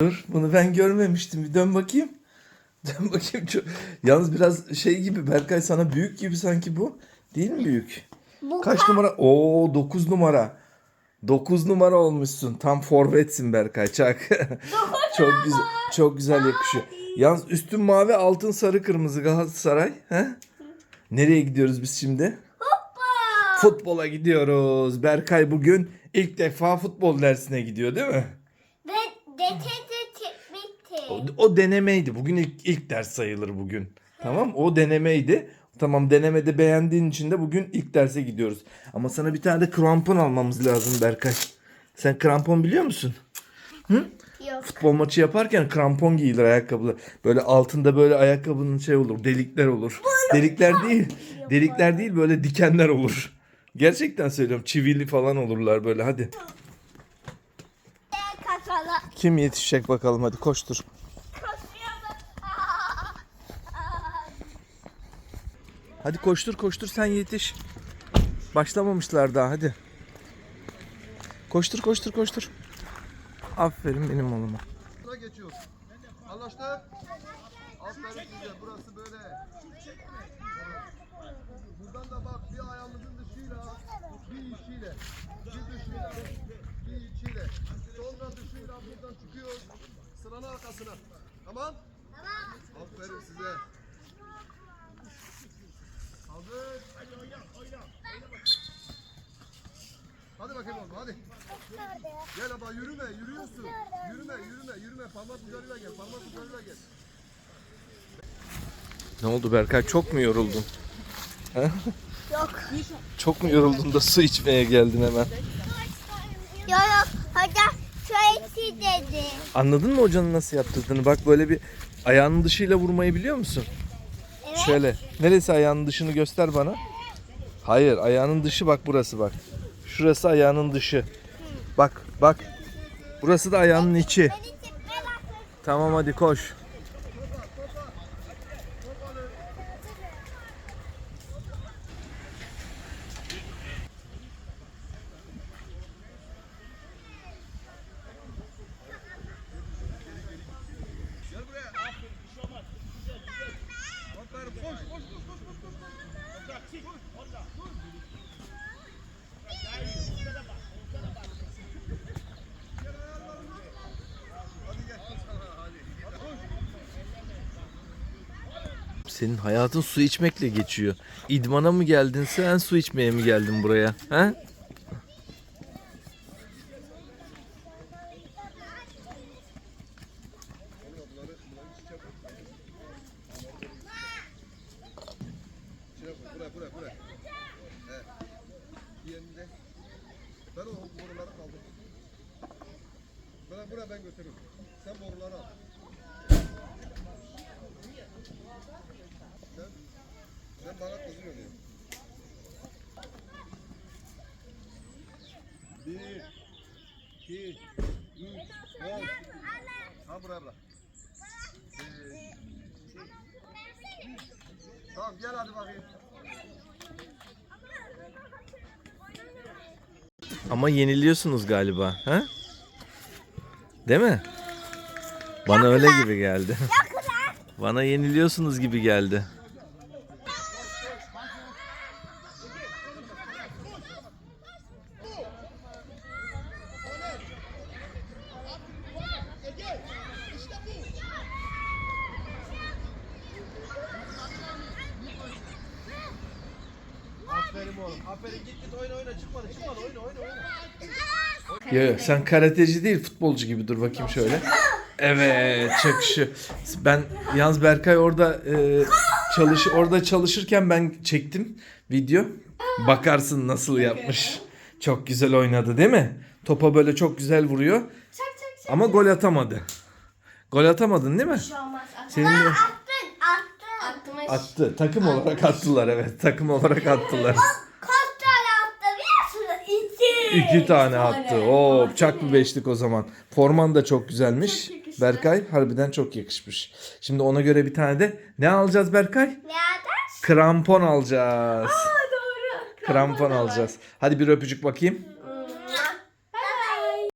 Dur bunu ben görmemiştim. Bir dön bakayım. Dön bakayım. Çok... Yalnız biraz şey gibi Berkay sana büyük gibi sanki bu. Değil mi büyük? Bu Kaç numara? Oo 9 numara. 9 numara olmuşsun. Tam forvetsin Berkay Çak. çok güzel çok güzel yakışıyor. Yalnız üstün mavi, altın sarı kırmızı Galatasaray. He? Nereye gidiyoruz biz şimdi? Futbola gidiyoruz. Berkay bugün ilk defa futbol dersine gidiyor değil mi? Ve bitti. O, o denemeydi. Bugün ilk, ilk ders sayılır bugün. Tamam o denemeydi. Tamam denemede beğendiğin için de bugün ilk derse gidiyoruz. Ama sana bir tane de krampon almamız lazım Berkay. Sen krampon biliyor musun? Yok. Futbol maçı yaparken krampon giyilir ayakkabılar. Böyle altında böyle ayakkabının şey olur, delikler olur. Delikler değil. Delikler değil böyle dikenler olur. Gerçekten söylüyorum. Çivili falan olurlar böyle. Hadi. Kim yetişecek bakalım hadi koştur. Hadi koştur koştur sen yetiş. Başlamamışlar daha hadi. Koştur koştur koştur. Aferin benim oğluma. Buna geçiyoruz. Anlaştık? Aferin size. Burası böyle. Buradan da bak bir ayağımızın dışıyla, bir içiyle, bir dışıyla, bir içiyle. Sonra dışıyla buradan çıkıyoruz. Sıranın arkasına. Tamam? Tamam. Aferin size. Hazır. Hadi bakayım oğlum hadi. Gel ama yürüme, yürüyorsun. Yürüme, yürüme, yürüme. Parmak ucuyla gel, parmak ucuyla gel. Ne oldu Berkay çok mu yoruldun? Yok. Çok mu yoruldun da su içmeye geldin hemen? Yok yok. Hocam şöyle dedi. Anladın mı hocanın nasıl yaptırdığını? Bak böyle bir ayağının dışıyla vurmayı biliyor musun? Evet. Şöyle. Neresi ayağının dışını göster bana. Hayır ayağının dışı bak burası bak. Şurası ayağının dışı. Bak bak. Burası da ayağının içi. Tamam hadi koş. Senin hayatın su içmekle geçiyor. İdmana mı geldin sen su içmeye mi geldin buraya? He? Ben o boruları kaldım. Buraya, buraya ben götürürüm. Sen boruları al. Sen, sen bana kızın oluyor. Bir, iki, üç, dört. Ha buraya bırak. Bir, Tamam gel hadi bakayım. Ama yeniliyorsunuz galiba. He? Değil mi? Bana öyle gibi geldi. Bana yeniliyorsunuz gibi geldi. Aferin oğlum. Aferin git git oyna oyna çıkmadı çıkmadı oyna oyna oyna. Yo, yo, sen karateci değil futbolcu gibi dur bakayım şöyle. Evet çakışı. Ben yalnız Berkay orada e, çalış orada çalışırken ben çektim video. Bakarsın nasıl yapmış. Çok güzel oynadı değil mi? Topa böyle çok güzel vuruyor. Ama gol atamadı. Gol atamadın değil mi? Senin Attın attın. Atmış. Attı. Takım olarak attılar evet. Takım olarak attılar. Kaç tane attı biliyor musun? İki. İki tane attı. Oo, çak bir beşlik o zaman. Forman da çok güzelmiş. Berkay harbiden çok yakışmış. Şimdi ona göre bir tane de ne alacağız Berkay? Nerede? Krampon alacağız. Doğru. Krampon alacağız. Hadi bir öpücük bakayım.